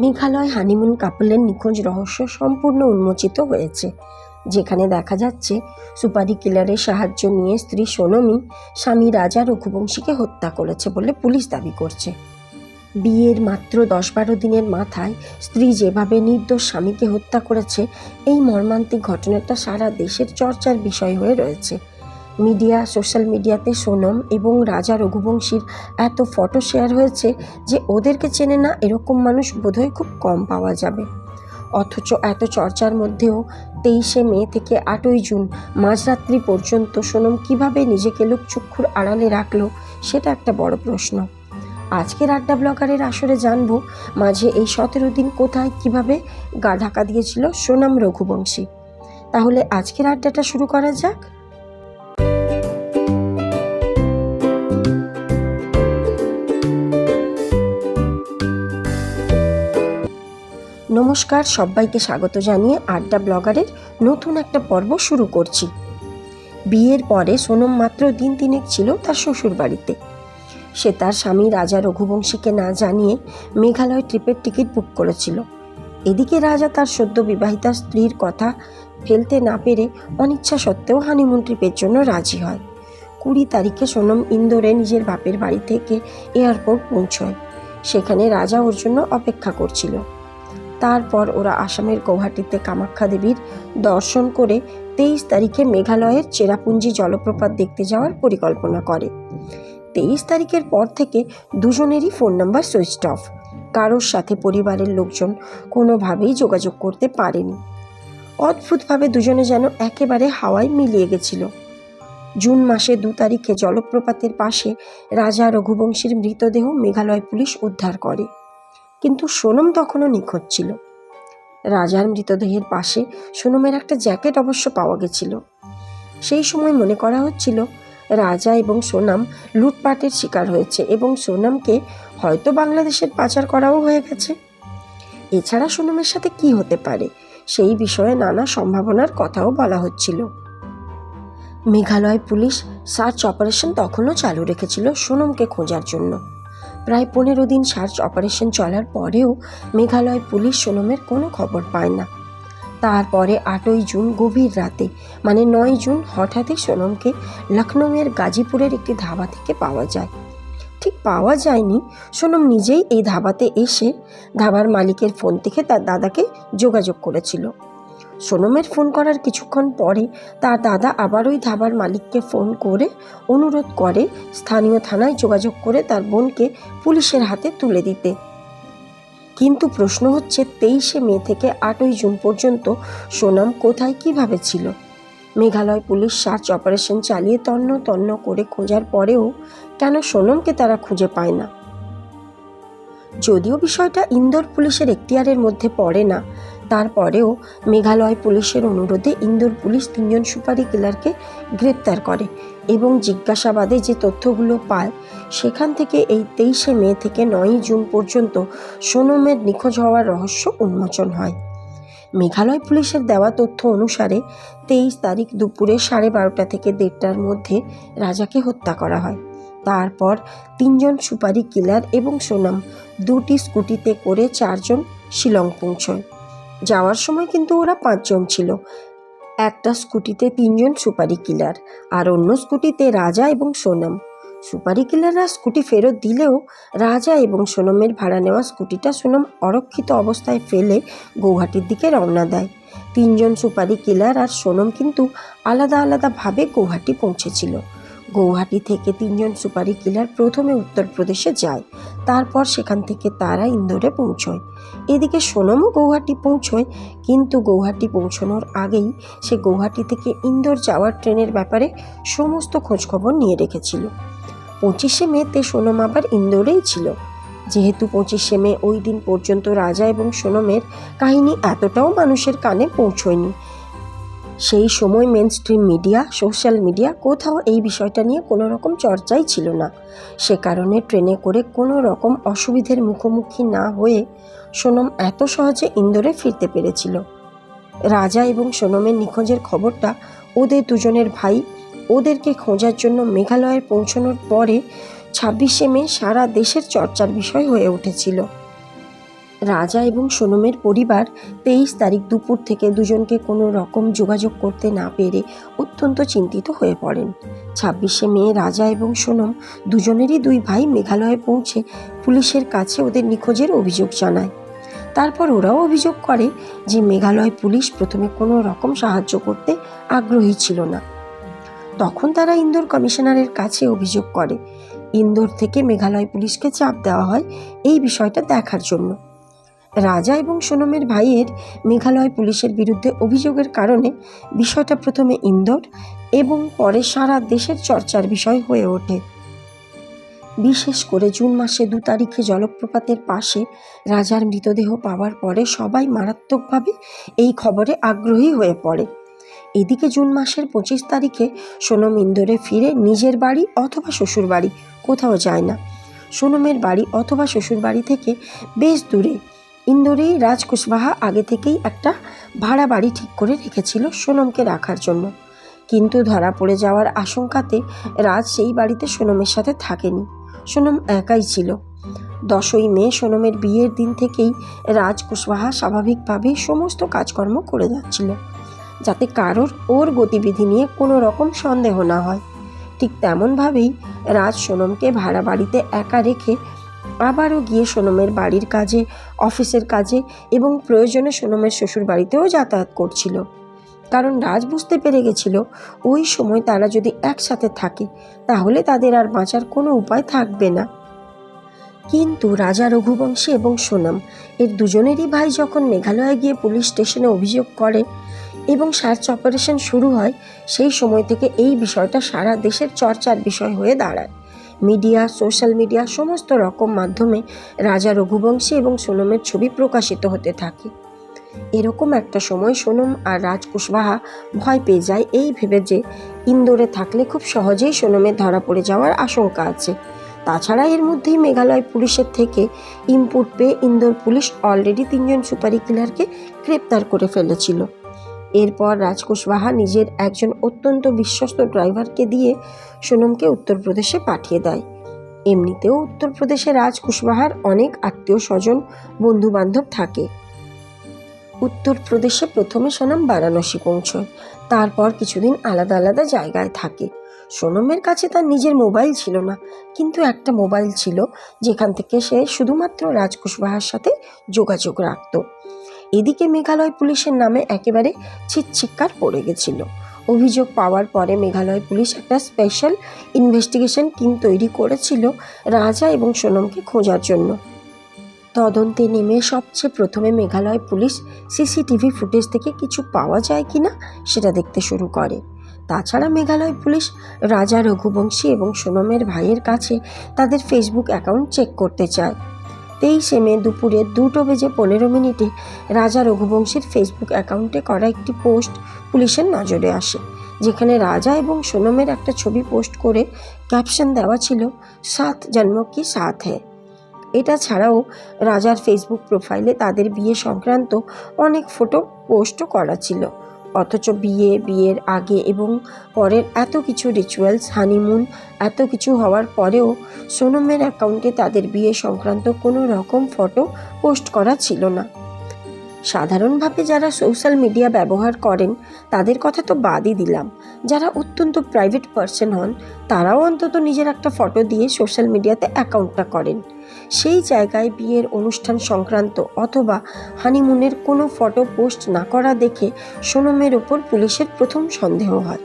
Meghalaya honeymoon কাপলের নিখোঁজ রহস্য সম্পূর্ণ উন্মোচিত হয়েছে, যেখানে দেখা যাচ্ছে সুপারি কিলারের সাহায্য নিয়ে স্ত্রী সোনমি স্বামী রাজা রঘুবংশীকে হত্যা করেছে বলে পুলিশ দাবি করছে। বিয়ের মাত্র দশ বারো দিনের মাথায় স্ত্রী যেভাবে নির্দোষ স্বামীকে হত্যা করেছে, এই মর্মান্তিক ঘটনাটা সারা দেশের চর্চার বিষয় হয়ে রয়েছে। মিডিয়া, সোশ্যাল মিডিয়াতে সোনম এবং রাজা রঘুবংশীর এত ফটো শেয়ার হয়েছে যে ওদেরকে চেনে না এরকম মানুষ বোধহয় খুব কম পাওয়া যাবে। অথচ এত চর্চার মধ্যেও তেইশে মে থেকে আটই জুন মাঝরাত্রি পর্যন্ত সোনম কীভাবে নিজেকে লোকচক্ষুর আড়ালে রাখল সেটা একটা বড় প্রশ্ন। আজকের আড্ডা ব্লগারের আসরে জানব, মাঝে এই সতেরো দিন কোথায় কীভাবে গা ঢাকা দিয়েছিল সোনাম রঘুবংশী। তাহলে আজকের আড্ডাটা শুরু করা যাক। নমস্কার, সবাইকে স্বাগত জানিয়ে আড্ডা ব্লগারের নতুন একটা পর্ব শুরু করছি। বিয়ের পরে সোনম মাত্র দিন তিনেক ছিল তার শ্বশুর বাড়িতে সে তার স্বামী রাজা রঘুবংশীকে না জানিয়ে মেঘালয় ট্রিপের টিকিট বুক করেছিল। এদিকে রাজা তার সদ্য বিবাহিতা স্ত্রীর কথা ফেলতে না পেরে অনিচ্ছা সত্ত্বেও হানিমুন ট্রিপের জন্য রাজি হয়। কুড়ি তারিখে সোনম ইন্দোরে নিজের বাপের বাড়ি থেকে এয়ারপোর্ট পৌঁছয়। সেখানে রাজা ওর জন্য অপেক্ষা করছিল। তারপর ওরা আসামের গৌহাটিতে কামাখ্যা দেবীর দর্শন করে তেইশ তারিখে মেঘালয়ের চেরাপুঞ্জি জলপ্রপাত দেখতে যাওয়ার পরিকল্পনা করে। তেইশ তারিখের পর থেকে দুজনেরই ফোন নাম্বার সুইচ অফ। কারোর সাথে পরিবারের লোকজন কোনোভাবেই যোগাযোগ করতে পারেনি। অদ্ভুতভাবে দুজনে যেন একেবারে হাওয়ায় মিলিয়ে গেছিল। জুন মাসে দু তারিখে জলপ্রপাতের পাশে রাজা রঘুবংশীর মৃতদেহ মেঘালয় পুলিশ উদ্ধার করে। কিন্তু সোনম তখনও নিখোঁজ ছিল। রাজার মৃতদেহের পাশে সোনমের একটা জ্যাকেট অবশ্য পাওয়া গেছিল। সেই সময় মনে করা হচ্ছিল, রাজা এবং সোনাম লুটপাটের শিকার হয়েছে এবং সোনামকে হয়তো বাংলাদেশের পাচার করাও হয়ে গেছে। এছাড়া সোনমের সাথে কি হতে পারে, সেই বিষয়ে নানা সম্ভাবনার কথাও বলা হচ্ছিল। মেঘালয় পুলিশ সার্চ অপারেশন তখনও চালু রেখেছিল সোনমকে খোঁজার জন্য। প্রায় পনেরো দিন সার্চ অপারেশন চলার পরেও মেঘালয় পুলিশ সোনমের কোনো খবর পায় না। তারপরে আটই জুন গভীর রাতে মানে নয় জুন, হঠাৎই সোনমকে লখনৌয়ের গাজীপুরের একটি ধাবা থেকে পাওয়া যায়। ঠিক পাওয়া যায়নি, সোনম নিজেই এই ধাবাতে এসে ধাবার মালিকের ফোন থেকে তার দাদাকে যোগাযোগ করেছিল। সোনমের ফোন করার কিছুক্ষণ পরে তার দাদা আবার ওই ধাবার মালিককে ফোন করে অনুরোধ করে স্থানীয় থানায় যোগাযোগ করে তার বোনকে পুলিশের হাতে তুলে দিতে। কিন্তু প্রশ্ন হচ্ছে, তেইশে মে থেকে আটই জুন পর্যন্ত সোনাম কোথায়, কীভাবে ছিল? মেঘালয় পুলিশ সার্চ অপারেশন চালিয়ে তন্ন তন্ন করে খোঁজার পরেও কেন সোনমকে তারা খুঁজে পায় না? যদিও বিষয়টা ইন্দোর পুলিশের এখতিয়ারের মধ্যে পড়ে না তারপরেও মেঘালয় পুলিশের অনুরোধে ইন্দোর পুলিশ তিনজন সুপারি কিলারকে গ্রেপ্তার করে এবং জিজ্ঞাসাবাদে যে তথ্যগুলো পায়, সেখান থেকে এই তেইশে মে থেকে নয়ই জুন পর্যন্ত সোনমের নিখোঁজ হওয়ার রহস্য উন্মোচন হয়। মেঘালয় পুলিশের দেওয়া তথ্য অনুসারে তেইশ তারিখ দুপুরে সাড়ে বারোটা থেকে দেড়টার মধ্যে রাজাকে হত্যা করা হয়। তারপর তিনজন সুপারি কিলার এবং সোনাম দুটি স্কুটিতে করে চারজন শিলং পৌঁছয়। যাওয়ার সময় কিন্তু ওরা পাঁচজন ছিল। একটা স্কুটিতে তিনজন সুপারি কিলার আর অন্য স্কুটিতে রাজা এবং সোনাম। সুপারি কিলাররা স্কুটি ফেরত দিলেও রাজা এবং সোনমের ভাড়া নেওয়া স্কুটিটা সোনম অরক্ষিত অবস্থায় ফেলে গৌহাটির দিকে রওনা দেয়। তিনজন সুপারি কিলার আর সোনম কিন্তু আলাদা আলাদাভাবে গৌহাটি পৌঁছেছিল। গৌহাটি থেকে তিনজন সুপারি কিলার প্রথমে উত্তরপ্রদেশে যায়। তারপর সেখান থেকে তারা ইন্দোরে পৌঁছয়। এদিকে সোনমও গৌহাটি পৌঁছয়, কিন্তু গৌহাটি পৌঁছানোর আগেই সে গৌহাটি থেকে ইন্দোর যাওয়ার ট্রেনের ব্যাপারে সমস্ত খোঁজখবর নিয়ে রেখেছিল। পঁচিশে মেতে সোনম আবার ইন্দোরেই ছিল। যেহেতু পঁচিশে মে ওই দিন পর্যন্ত রাজা এবং সোনমের কাহিনী এতটাও মানুষের কানে পৌঁছয়নি সেই সময় mainstream media social media কোথাও এই বিষয়টা নিয়ে কোনো রকম চর্চাই ছিল না। সে কারণে ট্রেনে করে কোনো রকম অসুবিধের মুখোমুখি না হয়ে সোনম এত সহজে ইন্দোরে ফিরতে পেরেছিল। রাজা এবং সোনমের নিখোঁজের খবরটা ওদের দুজনের ভাই ওদেরকে খোঁজার জন্য মেঘালয়ে পৌঁছানোর পরে ছাব্বিশে মে সারা দেশের চর্চার বিষয় হয়ে উঠেছিল। রাজা এবং সোনমের পরিবার তেইশ তারিখ দুপুর থেকে দুজনকে কোনো রকম যোগাযোগ করতে না পেরে অত্যন্ত চিন্তিত হয়ে পড়েন। ছাব্বিশে মে রাজা এবং সোনম দুজনেরই দুই ভাই মেঘালয়ে পৌঁছে পুলিশের কাছে ওদের নিখোঁজের অভিযোগ জানায়। তারপর ওরাও অভিযোগ করে যে মেঘালয় পুলিশ প্রথমে কোনো রকম সাহায্য করতে আগ্রহী ছিল না। তখন তারা ইন্দোর কমিশনারের কাছে অভিযোগ করে, ইন্দোর থেকে মেঘালয় পুলিশকে চাপ দেওয়া হয় এই বিষয়টা দেখার জন্য। রাজা এবং সোনমের ভাইয়ের মেঘালয় পুলিশের বিরুদ্ধে অভিযোগের কারণে বিষয়টা প্রথমে ইন্দোর এবং পরে সারা দেশের চর্চার বিষয় হয়ে ওঠে। বিশেষ করে জুন মাসে দু তারিখে জলপ্রপাতের পাশে রাজার মৃতদেহ পাওয়ার পরে সবাই মারাত্মকভাবে এই খবরে আগ্রহী হয়ে পড়ে। এদিকে জুন মাসের পঁচিশ তারিখে সোনম ইন্দোরে ফিরে নিজের বাড়ি অথবা শ্বশুর বাড়ি কোথাও যায় না। সোনমের বাড়ি অথবা শ্বশুর বাড়ি থেকে বেশ দূরে। ইন্দোরেই রাজ কুশবাহা আগে থেকেই একটা ভাড়া বাড়ি ঠিক করে রেখেছিল সোনমকে রাখার জন্য। কিন্তু ধরা পড়ে যাওয়ার আশঙ্কাতে রাজ সেই বাড়িতে সোনমের সাথে থাকেনি। সোনম একাই ছিল। দশই মে সোনমের বিয়ের দিন থেকেই রাজ কুশবাহা স্বাভাবিকভাবেই সমস্ত কাজকর্ম করে যাচ্ছিল, যাতে কারোর ওর গতিবিধি নিয়ে কোনো রকম সন্দেহ না হয়। ঠিক তেমনভাবেই রাজ সোনমকে ভাড়া বাড়িতে একা রেখে আবারও গিয়ে সোনমের বাড়ির কাজে, অফিসের কাজে এবং প্রয়োজনে সোনমের শ্বশুর বাড়িতেও যাতায়াত করছিল। কারণ রাজ বুঝতে পেরে গেছিল, ওই সময় তারা যদি একসাথে থাকে, তাহলে তাদের আর বাঁচার কোনো উপায় থাকবে না। কিন্তু রাজা, রঘুবংশী এবং সোনাম এর দুজনেরই ভাই যখন মেঘালয়ে গিয়ে পুলিশ স্টেশনে অভিযোগ করে এবং সার্চ অপারেশন শুরু হয়, সেই সময় থেকে এই বিষয়টা সারা দেশের চর্চার বিষয় হয়ে দাঁড়ায়। মিডিয়া, সোশ্যাল মিডিয়া সমস্ত রকম মাধ্যমে রাজা রঘুবংশী এবং সোনমের ছবি প্রকাশিত হতে থাকে। এরকম একটা সময় সোনম আর রাজ কুশবাহা ভয় পেয়ে যায়। এই ভেবে যে ইন্দোরে থাকলে খুব সহজেই সোনমের ধরা পড়ে যাওয়ার আশঙ্কা আছে। তাছাড়া এর মধ্যেই মেঘালয় পুলিশের থেকে ইনপুট পেয়ে ইন্দোর পুলিশ অলরেডি তিনজন সুপারি কিলারকে গ্রেপ্তার করে ফেলেছিল। এরপর রাজ কুশবাহা নিজের একজন অত্যন্ত বিশ্বস্ত ড্রাইভারকে দিয়ে সোনমকে উত্তরপ্রদেশে পাঠিয়ে দেয়। এমনিতেও উত্তরপ্রদেশে রাজ কুশবাহার অনেক আত্মীয় স্বজন বন্ধু বান্ধব থাকে। উত্তরপ্রদেশে প্রথমে সোনম বারাণসী পৌঁছয়। তারপর কিছুদিন আলাদা আলাদা জায়গায় থাকে। সোনমের কাছে তার নিজের মোবাইল ছিল না, কিন্তু একটা মোবাইল ছিল, যেখান থেকে সে শুধুমাত্র রাজ কুশবাহার সাথে যোগাযোগ রাখত। এদিকে মেঘালয় পুলিশের নামে একেবারে ছিটছিক্কার পড়ে গেছিল। অভিযোগ পাওয়ার পরে মেঘালয় পুলিশ একটা স্পেশাল ইনভেস্টিগেশন টিম তৈরি করেছিল রাজা এবং সোনমকে খোঁজার জন্য। তদন্তে নেমে সবচেয়ে প্রথমে মেঘালয় পুলিশ সিসিটিভি ফুটেজ থেকে কিছু পাওয়া যায় কিনা সেটা দেখতে শুরু করে। তাছাড়া মেঘালয় পুলিশ রাজা, রঘুবংশী এবং সোনমের ভাইয়ের কাছে তাদের ফেসবুক অ্যাকাউন্ট চেক করতে চায়। তেইশে মে দুপুরে দুটো বেজে পনেরো মিনিটে রাজা রঘুবংশীর ফেসবুক অ্যাকাউন্টে করা একটি পোস্ট পুলিশের নজরে আসে, যেখানে রাজা এবং সোনমের একটা ছবি পোস্ট করে ক্যাপশন দেওয়া ছিল, সাত জন্ম কি সাথ হ্যায় এটা ছাড়াও রাজার ফেসবুক প্রোফাইলে তাদের বিয়ে সংক্রান্ত অনেক ফটো পোস্টও করা ছিল। অথচ বিয়ে, বিয়ের আগে এবং পরের এত কিছু রিচুয়ালস হানিমুন এত কিছু হওয়ার পরেও সোনমের অ্যাকাউন্টে তাদের বিয়ে সংক্রান্ত কোনো রকম ফটো পোস্ট করা ছিল না। সাধারণভাবে যারা সোশ্যাল মিডিয়া ব্যবহার করেন, তাদের কথা তো বাদই দিলাম। যারা অত্যন্ত প্রাইভেট পার্সন হন, তারাও অন্তত নিজের একটা ফটো দিয়ে সোশ্যাল মিডিয়াতে অ্যাকাউন্টটা করেন। সেই জায়গায় বিয়ের অনুষ্ঠান সংক্রান্ত অথবা হানিমুনের কোনো ফটো পোস্ট না করা দেখে সোনমের ওপর পুলিশের প্রথম সন্দেহ হয়।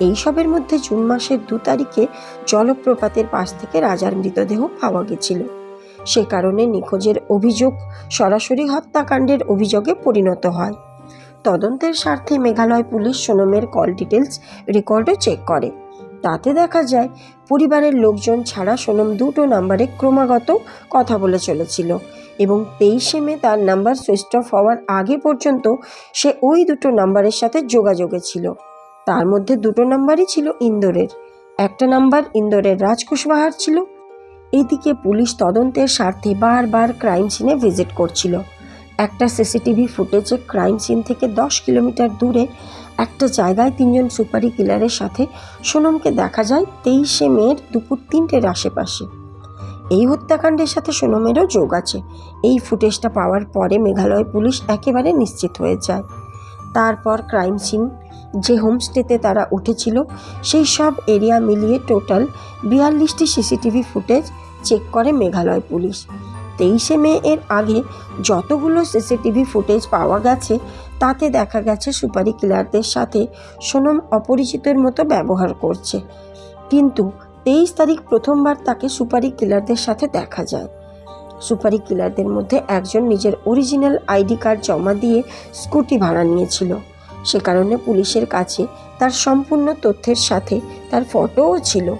এইসবের মধ্যে জুন মাসের দু তারিখে জলপ্রপাতের পাশ থেকে রাজার মৃতদেহ পাওয়া গেছিল। সে কারণে নিখোঁজের অভিযোগ সরাসরি হত্যাকাণ্ডের অভিযোগে পরিণত হয়। তদন্তের স্বার্থে মেঘালয় পুলিশ সোনমের কল ডিটেলস রেকর্ডও চেক করে। তাতে দেখা যায় পরিবারের লোকজন ছাড়া সোনম দুটো নাম্বারে ক্রমাগত কথা বলে চলেছিল এবং তেইশে মে তার নাম্বার সুইচ অফ হওয়ার আগে পর্যন্ত সে ওই দুটো নাম্বারের সাথে যোগাযোগে ছিল। তার মধ্যে দুটো নাম্বারই ছিল ইন্দোরের। একটা নাম্বার ইন্দোরের রাজকুশবাহার ছিল। এদিকে পুলিশ তদন্তের স্বার্থে বারবার ক্রাইম সিনে ভিজিট করছিল। একটা সিসিটিভি ফুটেজে ক্রাইম সিন থেকে দশ কিলোমিটার দূরে একটা জায়গায় তিনজন সুপারি কিলারের সাথে সোনমকে দেখা যায় তেইশে মের দুপুর তিনটের আশেপাশে। এই হত্যাকাণ্ডের সাথে সোনমেরও যোগ আছে। এই ফুটেজটা পাওয়ার পরে মেঘালয় পুলিশ একেবারে নিশ্চিত হয়ে যায়। তারপর ক্রাইম সিন, যে হোমস্টেতে তারা উঠেছিল, সেই সব এরিয়া মিলিয়ে টোটাল বিয়াল্লিশটি সিসিটিভি ফুটেজ চেক করে মেঘালয় পুলিশ। তেইশে মে এর আগে যতগুলো সিসিটিভি ফুটেজ পাওয়া গেছে তাতে দেখা গেছে সুপারি কিলারদের সাথে সোনম অপরিচিতের মতো ব্যবহার করছে। কিন্তু তেইশ তারিখ প্রথমবার তাকে সুপারি কিলারদের সাথে দেখা যায়। সুপারি কিলারদের মধ্যে একজন নিজের অরিজিনাল আইডি কার্ড জমা দিয়ে স্কুটি ভাড়া নিয়েছিল। সে কারণে পুলিশের কাছে তার সম্পূর্ণ তথ্যের সাথে তার ফটোও ছিল।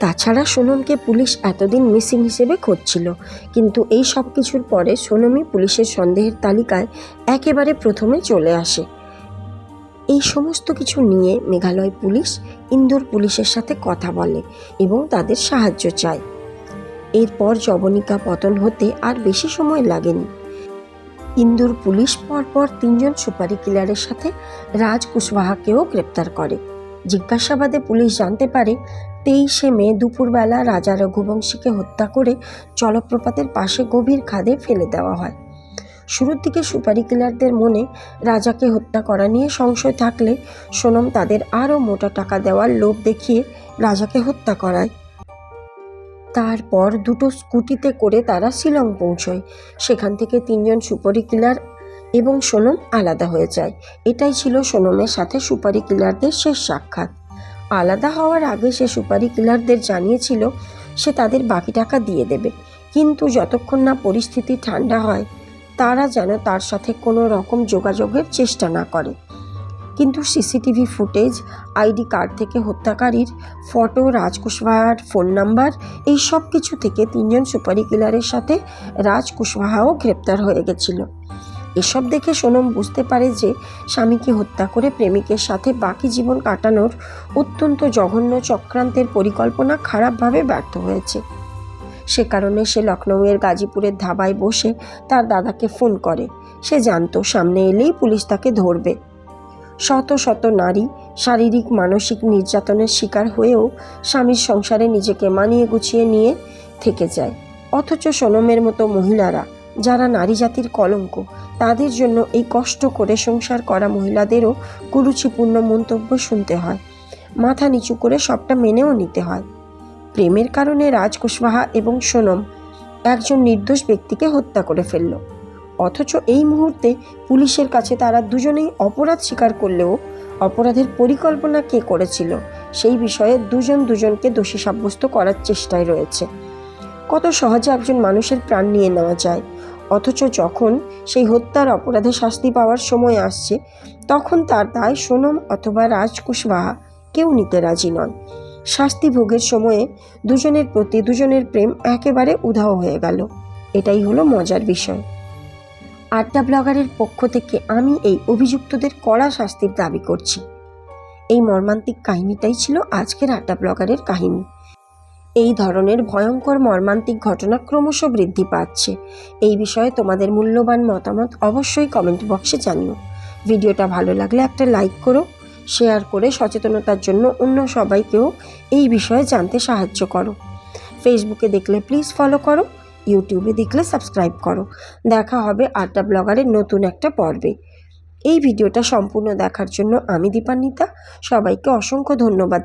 তাছাড়া সোনমকে পুলিশ এতদিন মিসিং হিসেবে খুঁজছিল। কিন্তু এই সব কিছুর পরে সোনমই পুলিশের সন্দেহের তালিকায় একেবারে প্রথমে চলে আসে। এই সমস্ত কিছু নিয়ে মেঘালয় পুলিশ ইন্দোর পুলিশের সাথে কথা বলে এবং তাদের সাহায্য চায়। এরপর জবনিকা পতন হতে আর বেশি সময় লাগেনি। ইন্দোর পুলিশ পরপর তিনজন সুপারি কিলারের সাথে রাজ কুশওয়াহাকেও গ্রেপ্তার করে। জিজ্ঞাসাবাদে পুলিশ জানতে পারে তেইশে মে দুপুরবেলা রাজা রঘুবংশীকে হত্যা করে জলপ্রপাতের পাশে গভীর খাদে ফেলে দেওয়া হয়। শুরুর দিকে সুপারি কিলারদের মনে রাজাকে হত্যা করা নিয়ে সংশয় থাকলে সোনম তাদের আরও মোটা টাকা দেওয়ার লোভ দেখিয়ে রাজাকে হত্যা করায়। তারপর দুটো স্কুটিতে করে তারা শিলং পৌঁছয়। সেখান থেকে তিনজন সুপারি কিলার এবং সোনম আলাদা হয়ে যায়। এটাই ছিল সোনমের সাথে সুপারি কিলারদের শেষ সাক্ষাৎ। আলাদা হওয়ার আগে সে সুপারি কিলারদের জানিয়েছিল সে তাদের বাকি টাকা দিয়ে দেবে। কিন্তু যতক্ষণ না পরিস্থিতি ঠান্ডা হয়, তারা যেন তার সাথে কোনো রকম যোগাযোগের চেষ্টা না করে। কিন্তু সিসিটিভি ফুটেজ, আইডি কার্ড থেকে হত্যাকারীর ফটো রাজ কুশওয়াহার ফোন নাম্বার, এই সব কিছু থেকে তিনজন সুপারি কিলারের সাথে রাজ কুশওয়াহাও গ্রেপ্তার হয়ে গেছিল। এসব দেখে সোনম বুঝতে পারে যে স্বামীকে হত্যা করে প্রেমিকের সাথে বাকি জীবন কাটানোর অত্যন্ত জঘন্য চক্রান্তের পরিকল্পনা খারাপভাবে ব্যর্থ হয়েছে। সে কারণে সে লখনৌয়ের গাজীপুরের ধাবায় বসে তার দাদাকে ফোন করে। সে জানতো সামনে এলেই পুলিশ তাকে ধরবে। শত শত নারী শারীরিক, মানসিক নির্যাতনের শিকার হয়েও স্বামীর সংসারে নিজেকে মানিয়ে গুছিয়ে নিয়ে থেকে যায়। অথচ সোনমের মতো মহিলারা যারা নারী জাতির কলঙ্ক, তাদের জন্য এই কষ্ট করে সংসার করা মহিলাদেরও কুরুচিপূর্ণ মন্তব্য শুনতে হয়। মাথা নিচু করে সবটা মেনেও নিতে হয়। প্রেমের কারণে রাজ কুশওয়াহা এবং সোনম একজন নির্দোষ ব্যক্তিকে হত্যা করে ফেলল। অথচ এই মুহূর্তে পুলিশের কাছে তারা দুজনেই অপরাধ স্বীকার করলেও অপরাধের পরিকল্পনা কে করেছিল, সেই বিষয়ে দুজন দুজনকে দোষী সাব্যস্ত করার চেষ্টায় রয়েছে। কত সহজে একজন মানুষের প্রাণ নিয়ে নেওয়া যায় অথচ যখন সেই হত্যার অপরাধে শাস্তি পাওয়ার সময় আসছে, তখন তার দায় সোনম অথবা রাজ কুশওয়াহা কেউ নিতে রাজি নয় শাস্তি ভোগের সময়ে দুজনের প্রতি দুজনের প্রেম একেবারে উধাও হয়ে গেল। এটাই হলো মজার বিষয়। আড্ডা ব্লগারের পক্ষ থেকে আমি এই অভিযুক্তদের কড়া শাস্তির দাবি করছি। এই মর্মান্তিক কাহিনীটাই ছিল আজকের আড্ডা ব্লগারের কাহিনী। এই ধরনের ভয়ঙ্কর মর্মান্তিক ঘটনা ক্রমশ বৃদ্ধি পাচ্ছে। এই বিষয়ে তোমাদের মূল্যবান মতামত অবশ্যই কমেন্ট বক্সে জানিও। ভিডিওটা ভালো লাগলে একটা লাইক করো শেয়ার করে সচেতনতার জন্য অন্য সবাইকেও এই বিষয়ে জানতে সাহায্য করো। ফেসবুকে দেখলে প্লিজ ফলো করো ইউটিউবে দেখলে সাবস্ক্রাইব করো। দেখা হবে আড্ডা ব্লগারের নতুন একটা পর্বে। এই ভিডিওটা সম্পূর্ণ দেখার জন্য আমি দীপান্বিতা। সবাইকে অসংখ্য ধন্যবাদ।